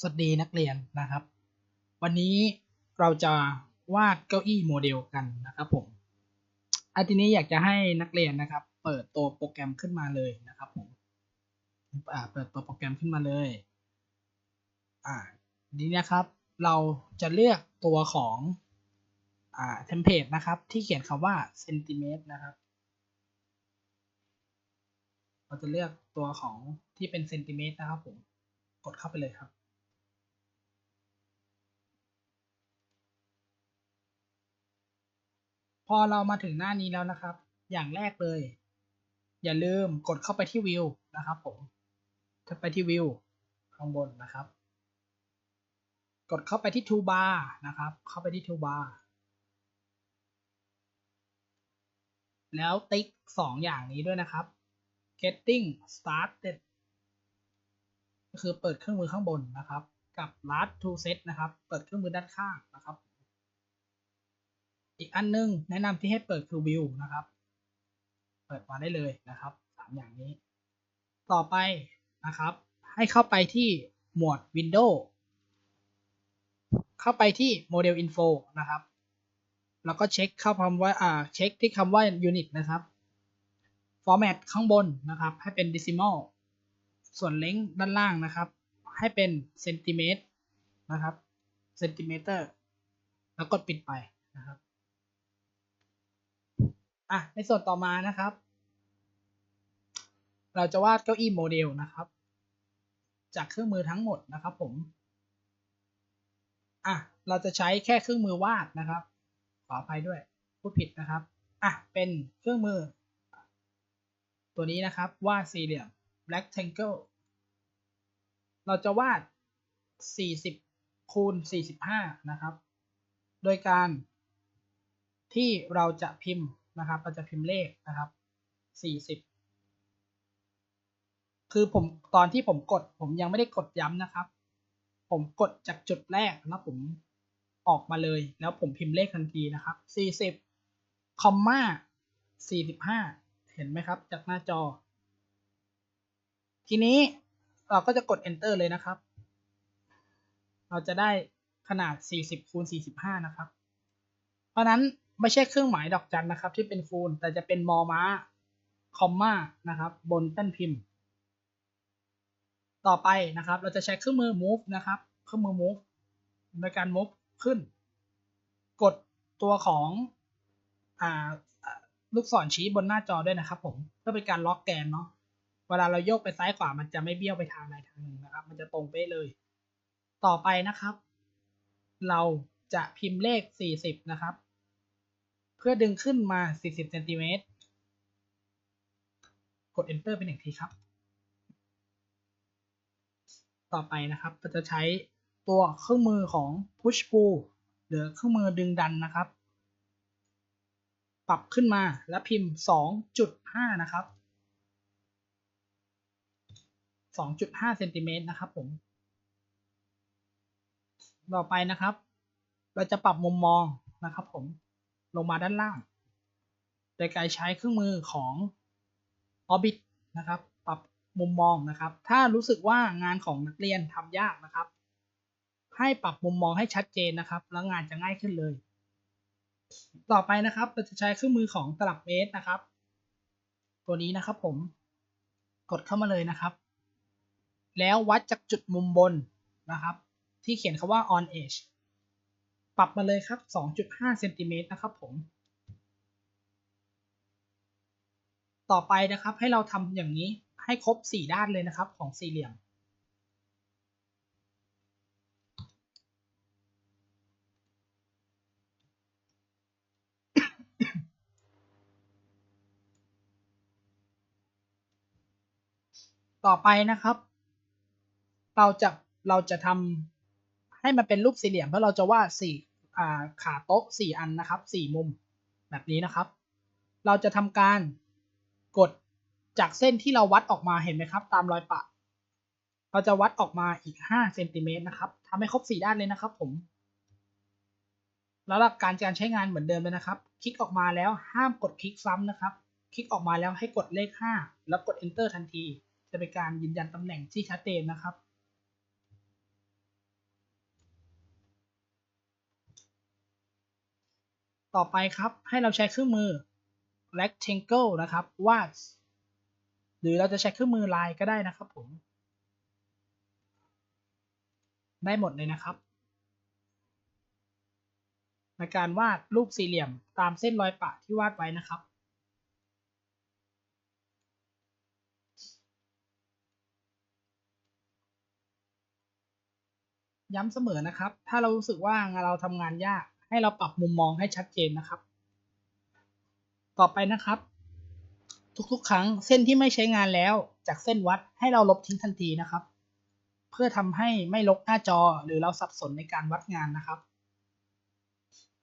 สวัสดีนักเรียนนะครับ วันนี้เราจะวาดเก้าอี้โมเดลกันนะครับผมอทีนี้อยากจะให้นักเรียนนะครับ เปิดตัวโปรแกรมขึ้นมาเลยนะครับผมเปิดตัวโปรแกรมขึ้นมาเลยอ่าทีนี้นะครับ เราจะเลือกตัวของอ่าเทมเพลตนะครับ ที่เขียนคำว่าเซนติเมตรนะครับเราจะเลือกตัวของที่เป็นเซนติเมตรนะครับผม กดเข้าไปเลยครับพอเรามาถึงหน้านี้แล้วนะครับ อย่างแรกเลย อย่าลืมกดเข้าไปที่วิวนะครับผมถ้าไปที่วิวข้างบนนะครับ กดเข้าไปที่ toolbar นะครับ เข้าไปที่ toolbar แล้วติ๊กสองอย่างนี้ด้วยนะครับ getting started ก็คือเปิดเครื่องมือข้างบนนะครับ กับ last to set นะครับ เปิดเครื่องมือด้านข้างนะครับ อีกอันนึงแนะนำที่ให้เปิดคือ view นะครับ เปิดมาได้เลยนะครับสามอย่างนี้ ต่อไปนะครับ ให้เข้าไปที่หมวด window เข้าไปที่ Model Info นะครับแล้วก็เช็คเข้าคำว่าอ่าเช็คที่คำว่า Unit นะครับ Format ข้างบนนะครับ ให้เป็น Decimal ส่วนเล้งด้านล่างนะครับ ให้เป็นเซนติเมตรนะครับเซนติเมตรแล้วกดปิดไปนะครับอะในส่วนต่อมานะครับ เราจะวาดเก้าอี้โมเดลนะครับ จากเครื่องมือทั้งหมดนะครับผมอะเราจะใช้แค่เครื่องมือวาดนะครับขออภัยด้วยพูดผิดนะครับอะเป็นเครื่องมือ ตัวนี้นะครับวาดสี่เหลี่ยม rectangle เราจะวาด 40 คูณ 45 นะครับ โดยการที่เราจะพิมพ์นะครับ เราจะพิมพ์เลขนะครับ 40 คือผมตอนที่ผมกดผมยังไม่ได้กดย้ำนะครับ ผมกดจากจุดแรกแล้วผมออกมาเลย แล้วผมพิมพ์เลขทันทีนะครับ 40 คอมมา45 เห็นไหมครับ จากหน้าจอ ทีนี้เราก็จะกด enter เลยนะครับ เราจะได้ขนาด 40คูณ45 นะครับ เพราะนั้นไม่ใช่เครื่องหมายดอกจันนะครับ ที่เป็นคูณ แต่จะเป็นมอม้า คอมมานะครับ บนแป้นพิมพ์ ต่อไปนะครับ เราจะใช้เครื่องมือ move นะครับ เครื่องมือ move ในการ move ขึ้น กดตัวของอ่าลูกศรชี้บนหน้าจอด้วยนะครับผม เพื่อเป็นการล็อกแกนเนาะ เวลาเราโยกไปซ้ายขวามันจะไม่เบี้ยวไปทางใดทางหนึ่งนะครับ มันจะตรงเป๊ะเลย ต่อไปนะครับ เราจะพิมพ์เลข 40 นะครับ เพื่อดึงขึ้นมา 40เซนติเมตรกด enter เป็นหนึ่งทีครับ ต่อไปนะครับเราจะใช้ตัวเครื่องมือของ push pull หรือเครื่องมือดึงดันนะครับ ปรับขึ้นมาแล้วพิมพ์ 2.5 นะครับ 2.5เซนติเมตรนะครับผมต่อไปนะครับ เราจะปรับมุมมองนะครับ ผมลงมาด้านล่าง โดยการใช้เครื่องมือของ Orbit นะครับ ปรับมุมมองนะครับ ถ้ารู้สึกว่างานของนักเรียนทำยากนะครับ ให้ปรับมุมมองให้ชัดเจนนะครับ แล้วงานจะง่ายขึ้นเลย ต่อไปนะครับ เราจะใช้เครื่องมือของตลับเมตรนะครับ ตัวนี้นะครับผม กดเข้ามาเลยนะครับ แล้ววัดจากจุดมุมบนนะครับ ที่เขียนคำว่า on edge ปรับมาเลยครับ 2.5เซนติเมตรนะครับผม ต่อไปนะครับให้เราทำอย่างนี้ให้ครบ 4 ด้านเลยนะครับของสี่เหลี่ยม ต่อไปนะครับ เราจะเราจะทำให้มันเป็นรูปสี่เหลี่ยมเพราะเราจะวาดสี่ขาโต๊ะสี่อันนะครับสี่มุมแบบนี้นะครับ เราจะทำการกดจากเส้นที่เราวัดออกมาเห็นไหมครับ ตามรอยปะ เราจะวัดออกมาอีก5เซนติเมตรนะครับทำให้ครบ 4 ด้านเลยนะครับผม แล้วหลักการการใช้งานเหมือนเดิมเลยนะครับ คลิกออกมาแล้วห้ามกดคลิกซ้ำนะครับ คลิกออกมาแล้วให้กดเลข 5 แล้วกด enter ทันที จะเป็นการยืนยันตำแหน่งที่ชัดเจนนะครับ ต่อไปครับให้เราใช้เครื่องมือ rectangle นะครับวาดหรือเราจะใช้เครื่องมือลายก็ได้นะครับผม ได้หมดเลยนะครับ ในการวาดรูปสี่เหลี่ยมตามเส้นรอยปะที่วาดไว้นะครับย้ำเสมอนะครับ ถ้าเรารู้สึกว่างานเราทำงานยาก ให้เราปรับมุมมองให้ชัดเจนนะครับ ต่อไปนะครับ ทุกๆ ครั้งเส้นที่ไม่ใช้งานแล้วจากเส้นวัดให้เราลบทิ้งทันทีนะครับ เพื่อทำให้ไม่ลกหน้าจอหรือเราสับสนในการวัดงานนะครับ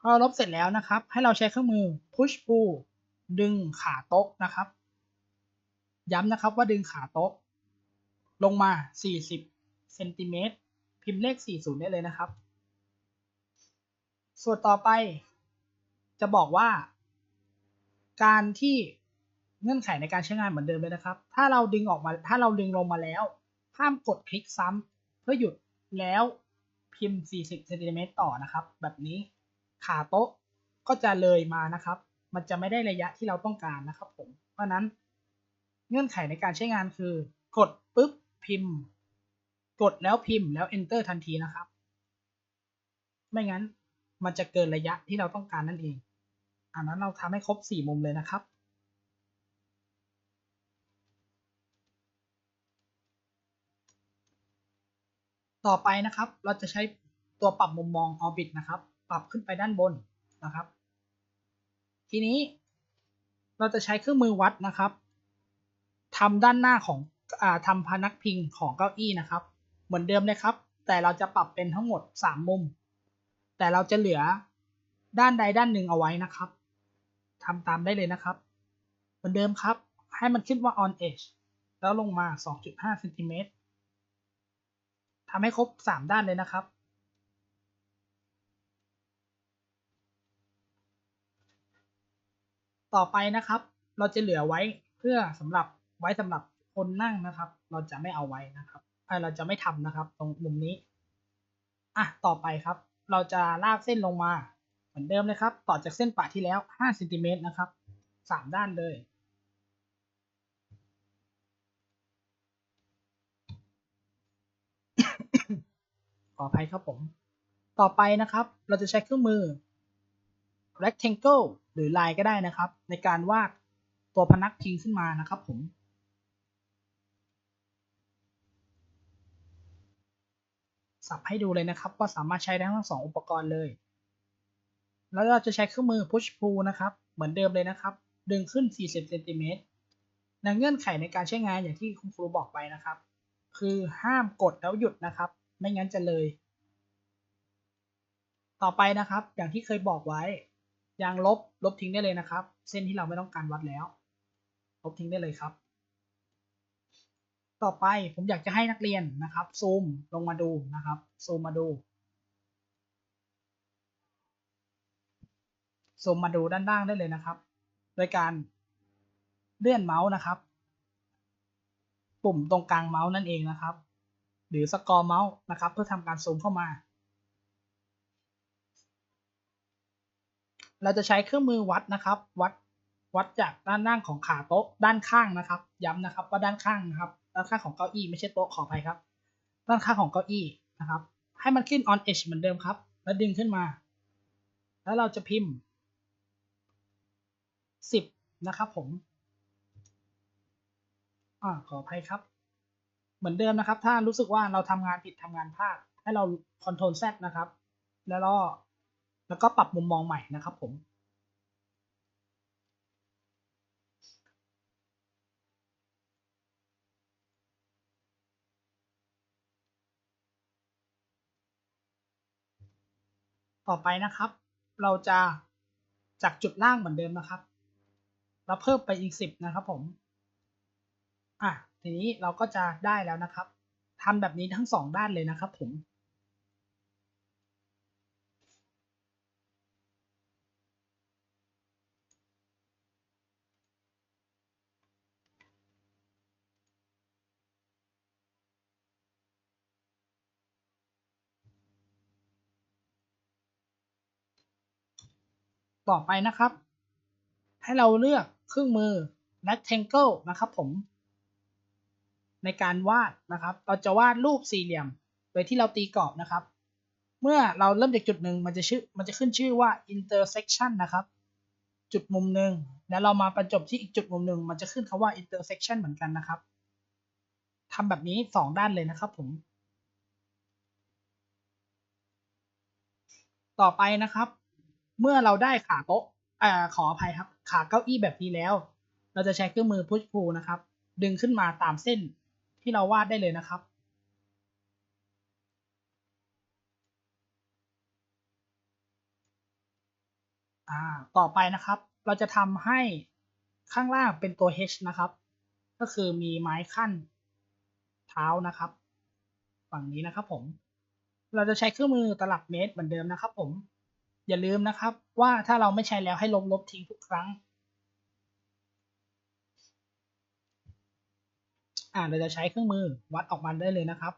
พอลบเสร็จแล้วนะครับ ให้เราใช้เครื่องมือ push pull ดึงขาโต๊ะนะครับ ย้ำนะครับว่าดึงขาโต๊ะ ลงมา 40เซนติเมตรพิมพ์เลข 40 ได้เลยนะครับ ส่วนต่อไป จะบอกว่า การที่เงื่อนไขในการใช้งานเหมือนเดิมเลยนะครับ ถ้าเราดึงออกมา ถ้าเราดึงลงมาแล้ว ห้ามกดคลิกซ้ำเพื่อหยุดแล้วพิมพ์ 40เซนติเมตรต่อนะครับ แบบนี้ขาโต๊ะก็จะเลยมานะครับ มันจะไม่ได้ระยะที่เราต้องการนะครับผม เพราะนั้นเงื่อนไขในการใช้งานคือ กดปุ๊บพิมพ์ กดแล้วพิมพ์แล้ว enter ทันทีนะครับ ไม่งั้น มันจะเกินระยะที่เราต้องการนั่นเองอันนั้นเราทำให้ครบ 4 มุมเลยนะครับ ต่อไปนะครับเราจะใช้ตัวปรับมุมมอง orbit นะครับ ปรับขึ้นไปด้านบนนะครับ ทีนี้เราจะใช้เครื่องมือวัดนะครับทำด้านหน้าของอทำพนักพิงของเก้าอี้นะครับ เหมือนเดิมเลยครับ แต่เราจะปรับเป็นทั้งหมด 3 มุม แต่เราจะเหลือด้านใดด้านหนึ่งเอาไว้นะครับทำตามได้เลยนะครับ เหมือนเดิมครับ ให้มันขึ้นว่า on edge แล้วลงมา 2.5เซนติเมตรทำให้ครบ 3 ด้านเลยนะครับ ต่อไปนะครับ เราจะเหลือไว้เพื่อสำหรับไว้สำหรับคนนั่งนะครับ เราจะไม่เอาไว้นะครับเราจะไม่ทำนะครับ ตรงมุมนี้ อะ ต่อไปครับ เราจะลากเส้นลงมาเหมือนเดิมเลยครับ ต่อจากเส้นปะที่แล้ว5เซนติเมตรนะครับ3ด้านเลย ขออภัยครับผม ต่อไปนะครับ เราจะใช้เครื่องมือ rectangle หรือลายก็ได้นะครับ ในการวาดตัวพนักพิงขึ้นมานะครับผม สับให้ดูเลยนะครับ ว่าสามารถใช้ได้ทั้งสองอุปกรณ์เลย แล้วเราจะใช้เครื่องมือ push pull นะครับ เหมือนเดิมเลยนะครับ ดึงขึ้น 40 เซนติเมตรในเงื่อนไขในการใช้งานอย่างที่คุณครูบอกไปนะครับ คือห้ามกดแล้วหยุดนะครับ ไม่งั้นจะเลย ต่อไปนะครับ อย่างที่เคยบอกไว้ ยางลบลบทิ้งได้เลยนะครับ เส้นที่เราไม่ต้องการวัดแล้ว ลบทิ้งได้เลยครับ ต่อไปผมอยากจะให้นักเรียนนะครับ ซูมลงมาดูนะครับ ซูมมาดู ซูมมาดูด้านล่างได้เลยนะครับ โดยการเลื่อนเมาส์นะครับ ปุ่มตรงกลางเมาส์นั่นเองนะครับ หรือสกอร์เมาส์นะครับ เพื่อทำการซูมเข้ามา เราจะใช้เครื่องมือวัดนะครับ วัดวัดจากด้านล่างของขาโต๊ะด้านข้างนะครับ ย้ำนะครับว่าด้านข้างนะครับ ด้านข้างของเก้าอี้ไม่ใช่โต๊ะขออภัยครับ ด้านข้างของเก้าอี้นะครับ ให้มันขึ้น on edge เหมือนเดิมครับ แล้วดึงขึ้นมา แล้วเราจะพิมพ์สิบนะครับผมอ่าขออภัยครับ เหมือนเดิมนะครับ ถ้ารู้สึกว่าเราทำงานผิดทำงานพลาด ให้เรา Ctrl Z นะครับ แล้วก็แล้วก็ปรับมุมมองใหม่นะครับผม ต่อไปนะครับ เราจะจากจุดล่างเหมือนเดิมนะครับ เราเพิ่มไปอีกสิบนะครับผม อะ ทีนี้เราก็จะได้แล้วนะครับทำแบบนี้ทั้งสองด้านเลยนะครับผม ต่อไปนะครับ ให้เราเลือกเครื่องมือ rectangle นะครับผม ในการวาดนะครับ เราจะวาดรูปสี่เหลี่ยม โดยที่เราตีกรอบนะครับ เมื่อเราเริ่มจากจุดหนึ่งมันจะชื่อมันจะขึ้นชื่อว่า intersection นะครับ จุดมุมหนึ่งแล้วเรามาประจบที่อีกจุดมุมหนึ่งมันจะขึ้นคาว่า intersection เหมือนกันนะครับทำแบบนี้สองด้านเลยนะครับผมต่อไปนะครับ เมื่อเราได้ขาโต๊ะอ่าขออภัยครับ ขาเก้าอี้แบบนี้แล้ว เราจะใช้เครื่องมือ push pull นะครับ ดึงขึ้นมาตามเส้นที่เราวาดได้เลยนะครับอ่าต่อไปนะครับ เราจะทำให้ข้างล่างเป็นตัว H นะครับ ก็คือมีไม้ขั้นเท้านะครับ ฝั่งนี้นะครับผม เราจะใช้เครื่องมือตลับเมตรเหมือนเดิมนะครับผม อย่าลืมนะครับว่าถ้าเราไม่ใช้แล้วให้ลบลบทิ้งทุกครั้ง อ่าเราจะใช้เครื่องมือวัดออกมาได้เลยนะครับ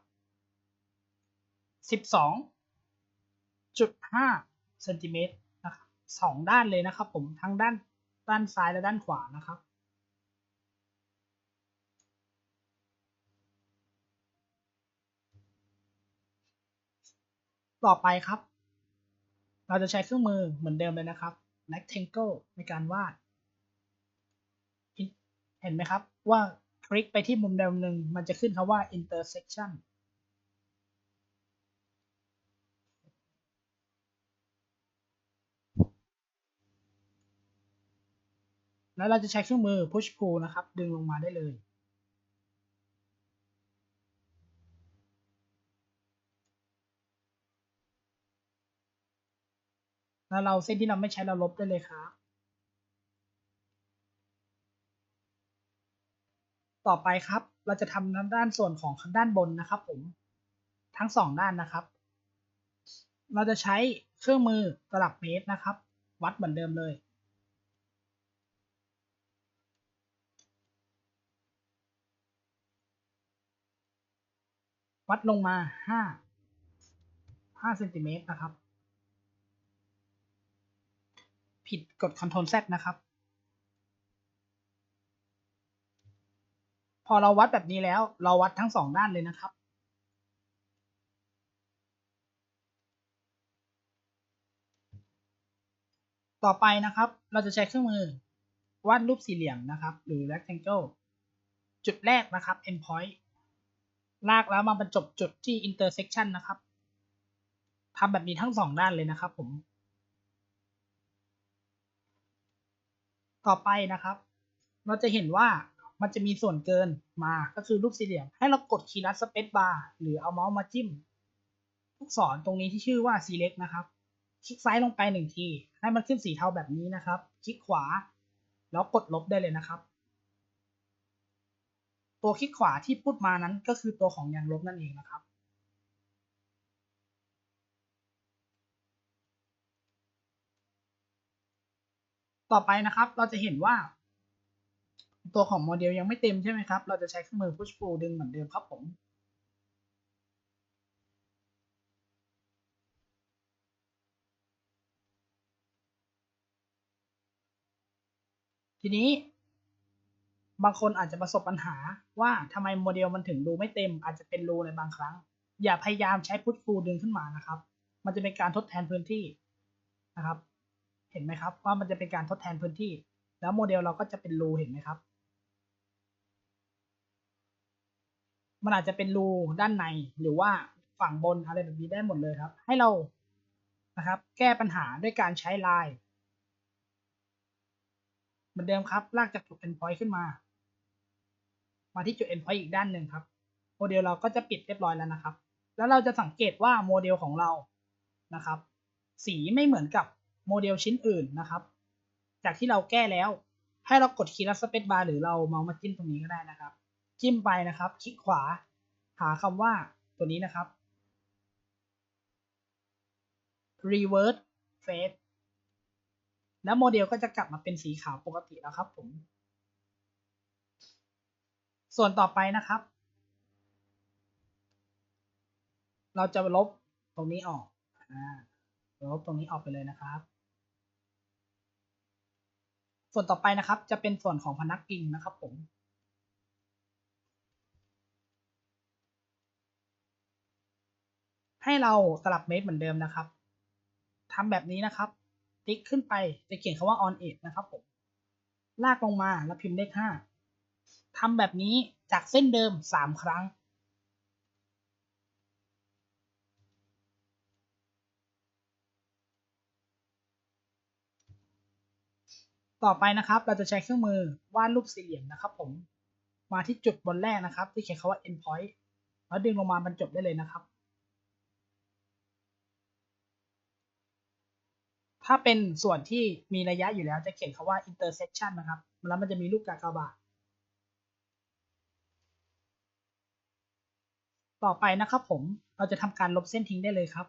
12.5เซนติเมตรนะครับสองด้านเลยนะครับ ผมทั้งด้านด้านซ้ายและด้านขวานะครับต่อไปครับ เราจะใช้เครื่องมือเหมือนเดิมเลยนะครับ rectangle ในการวาด เห็นไหมครับว่าคลิกไปที่มุมใดมุมหนึ่งมันจะขึ้นคำว่า intersection แล้วเราจะใช้เครื่องมือ push pull นะครับ ดึงลงมาได้เลย แล้วเราเส้นที่เราไม่ใช้เราลบได้เลยครับ ต่อไปครับเราจะทำด้านส่วนของด้านบนนะครับผมทั้งสองด้านนะครับ เราจะใช้เครื่องมือตลับเมตรนะครับ วัดเหมือนเดิมเลยวัดลงมา 5 5เซนติเมตรนะครับ ผิดกด Ctrl Z นะครับ พอเราวัดแบบนี้แล้วเราวัดทั้งสองด้านเลยนะครับ ต่อไปนะครับเราจะใช้เครื่องมือวาดรูปสี่เหลี่ยมนะครับ หรือ rectangle จุดแรกนะครับ endpoint ลากแล้วมาบรรจบจุดที่ intersection นะครับทำแบบนี้ทั้งสองด้านเลยนะครับผม ต่อไปนะครับ เราจะเห็นว่ามันจะมีส่วนเกินมาก็คือรูปสี่เหลี่ยม ให้เรากดคีย์ลัดสเปซบาร์หรือเอาเมาส์มาจิ้มลูกศรตรงนี้ที่ชื่อว่า select นะครับ คลิกซ้ายลงไปหนึ่งที ให้มันขึ้นสีเทาแบบนี้นะครับ คลิกขวา แล้วกดลบได้เลยนะครับ ตัวคลิกขวาที่พูดมานั้นก็คือตัวของยางลบนั่นเองนะครับ ต่อไปนะครับ เราจะเห็นว่า ตัวของโมเดลยังไม่เต็มใช่ไหมครับ เราจะใช้เครื่องมือ push pull ดึงเหมือนเดิมครับผมทีนี้บางคนอาจจะประสบปัญหาว่าทำไมโมเดลมันถึงดูไม่เต็ม อาจจะเป็นรูในบางครั้ง อย่าพยายามใช้พุทฟูดึงขึ้นมานะครับ มันจะเป็นการทดแทนพื้นที่นะครับ เห็นไหมครับ ว่ามันจะเป็นการทดแทนพื้นที่ แล้วโมเดลเราก็จะเป็นรูเห็นไหมครับ มันอาจจะเป็นรูด้านในหรือว่าฝั่งบนอะไรแบบนี้ได้หมดเลยครับ ให้เรานะครับ แก้ปัญหาด้วยการใช้ลายเหมือนเดิมครับ ลากจากจุด endpoint ขึ้นมา มาที่จุด endpoint อีกด้านหนึ่งครับ โมเดลเราก็จะปิดเรียบร้อยแล้วนะครับ แล้วเราจะสังเกตว่าโมเดลของเรานะครับ สีไม่เหมือนกับ โมเดลชิ้นอื่นนะครับ จากที่เราแก้แล้ว ให้เรากดคีย์ลัดสเปซบาร์หรือเราเมาส์มาจิ้มตรงนี้ก็ได้นะครับ จิ้มไปนะครับ คลิกขวา หาคำว่าตัวนี้นะครับ reverse face แล้วโมเดลก็จะกลับมาเป็นสีขาวปกติแล้วครับผม ส่วนต่อไปนะครับ เราจะลบตรงนี้ออกอลบตรงนี้ออกไปเลยนะครับ ส่วนต่อไปนะครับ จะเป็นส่วนของพนักพิงนะครับผมให้เราสลับเมตรเหมือนเดิมนะครับทำแบบนี้นะครับ ติ๊กขึ้นไปจะเขียนคำว่า on edge นะครับผม ลากลงมาแล้วพิมพ์เลขห้าทำแบบนี้จากเส้นเดิมสามครั้ง ต่อไปนะครับเราจะใช้เครื่องมือวาดรูปสี่เหลี่ยมนะครับ ผมมาที่จุดบนแรกนะครับ ที่เขียนคำว่า end point แล้วดึงลงมาบรรจบได้เลยนะครับ ถ้าเป็นส่วนที่มีระยะอยู่แล้วจะเขียนคำว่า intersection นะครับแล้วมันจะมีรูปกากบาทต่อไปนะครับผมเราจะทำการลบเส้นทิ้งได้เลยครับ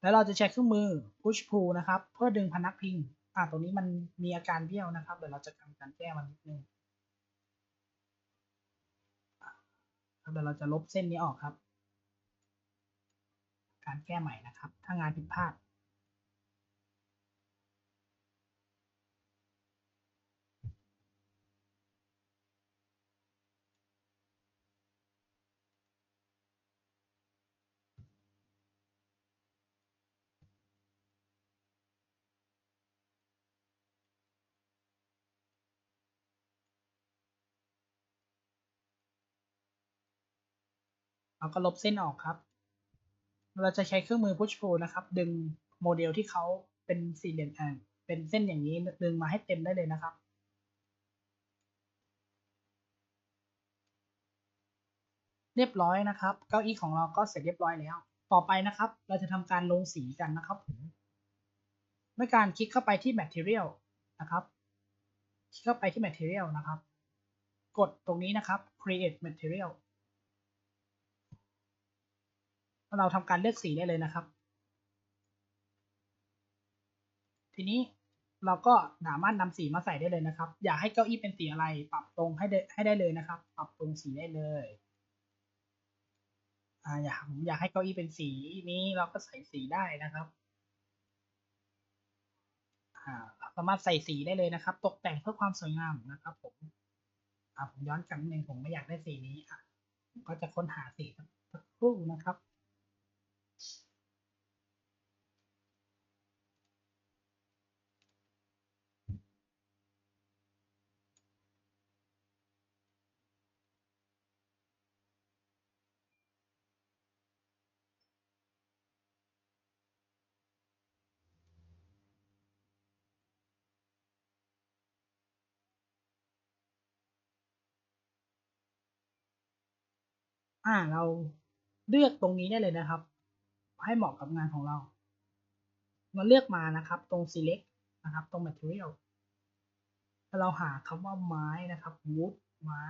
แล้วเราจะใช้เครื่องมือ push pull นะครับ เพื่อดึงพนักพิง อ่าตรงนี้มันมีอาการเบี้ยวนะครับ เดี๋ยวเราจะทำการแก้มันนิดนึงเดี๋ยวเราจะลบเส้นนี้ออกครับ การแก้ใหม่นะครับ ถ้างานผิดพลาด เราก็ลบเส้นออกครับ เราจะใช้เครื่องมือ push pull นะครับ ดึงโมเดลที่เขาเป็นสี่เหลี่ยมอ่าเป็นเส้นอย่างนี้ดึงมาให้เต็มได้เลยนะครับเรียบร้อยนะครับ เก้าอี้ของเราก็เสร็จเรียบร้อยแล้ว ต่อไปนะครับ เราจะทำการลงสีกันนะครับผมด้วยการคลิกเข้าไปที่ material นะครับ คลิกเข้าไปที่ material นะครับ กดตรงนี้นะครับ create material เราทำการเลือกสีได้เลยนะครับ ทีนี้เราก็สามารถนำสีมาใส่ได้เลยนะครับ อยากให้เก้าอี้เป็นสีอะไร ปรับตรงให้ได้ให้ได้เลยนะครับ ปรับตรงสีได้เลยอ่าอยากผมอยากให้เก้าอี้เป็นสีนี้เราก็ใส่สีได้นะครับอ่าสามารถใส่สีได้เลยนะครับ ตกแต่งเพื่อความสวยงามนะครับ ผมอ่าผมย้อนกลับนิดนึงผมไม่อยากได้สีนี้อะก็จะค้นหาสีสักครู่นะครับ อ่าเราเลือกตรงนี้ได้เลยนะครับ ให้เหมาะกับงานของเรา เราเลือกมานะครับ ตรง select นะครับ ตรง material แล้วเราหาคำว่าไม้นะครับ wood ไม้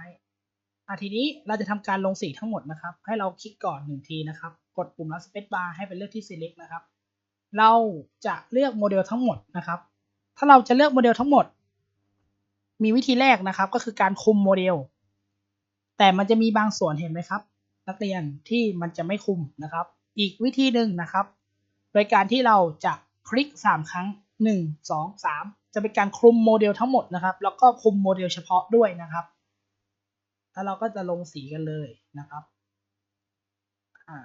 อะทีนี้เราจะทำการลงสีทั้งหมดนะครับ ให้เราคลิกก่อนหนึ่งทีนะครับ กดปุ่มแล้ว space bar ให้เป็นเลือกที่ select นะครับ เราจะเลือกโมเดลทั้งหมดนะครับ ถ้าเราจะเลือกโมเดลทั้งหมด มีวิธีแรกนะครับ ก็คือการคุมโมเดลแต่มันจะมีบางส่วนเห็นไหมครับ นักเรียนที่มันจะไม่คุมนะครับ อีกวิธีหนึ่งนะครับ โดยการที่เราจะคลิก 3 ครั้ง 1 2 3 จะเป็นการคลุมโมเดลทั้งหมดนะครับ แล้วก็คุมโมเดลเฉพาะด้วยนะครับ แล้วเราก็จะลงสีกันเลยนะครับอ่า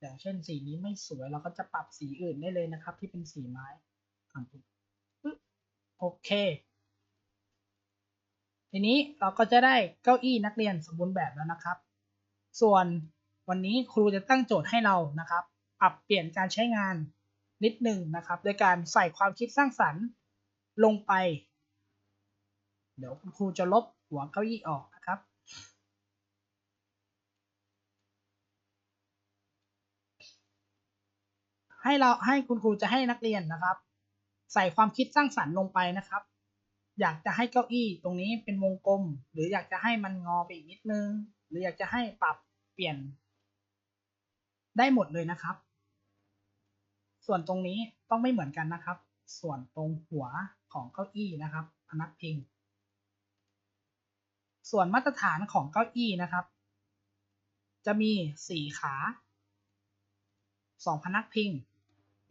อย่างเช่นสีนี้ไม่สวยเราก็จะปรับสีอื่นได้เลยนะครับ ที่เป็นสีไม้โอเค ทีนี้เราก็จะได้เก้าอี้นักเรียนสมบูรณ์แบบแล้วนะครับ ส่วนวันนี้ครูจะตั้งโจทย์ให้เรานะครับ ปรับเปลี่ยนการใช้งานนิดหนึ่งนะครับ โดยการใส่ความคิดสร้างสรรค์ลงไป เดี๋ยวคุณครูจะลบหัวเก้าอี้ออกนะครับให้เราให้คุณครูจะให้นักเรียนนะครับ ใส่ความคิดสร้างสรรค์ลงไปนะครับ อยากจะให้เก้าอี้ตรงนี้เป็นวงกลม หรืออยากจะให้มันงอไปอีกนิดนึง หรืออยากจะให้ปรับเปลี่ยน ได้หมดเลยนะครับ ส่วนตรงนี้ต้องไม่เหมือนกันนะครับ ส่วนตรงหัวของเก้าอี้นะครับพนักพิง ส่วนมาตรฐานของเก้าอี้นะครับ จะมีสี่ขา 2 พนักพิง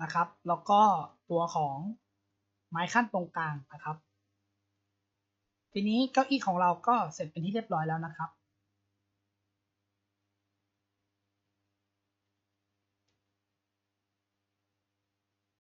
นะครับ แล้วก็ตัวของไม้ขั้นตรงกลางนะครับ ทีนี้เก้าอี้ของเราก็เสร็จเป็นที่เรียบร้อยแล้วนะครับ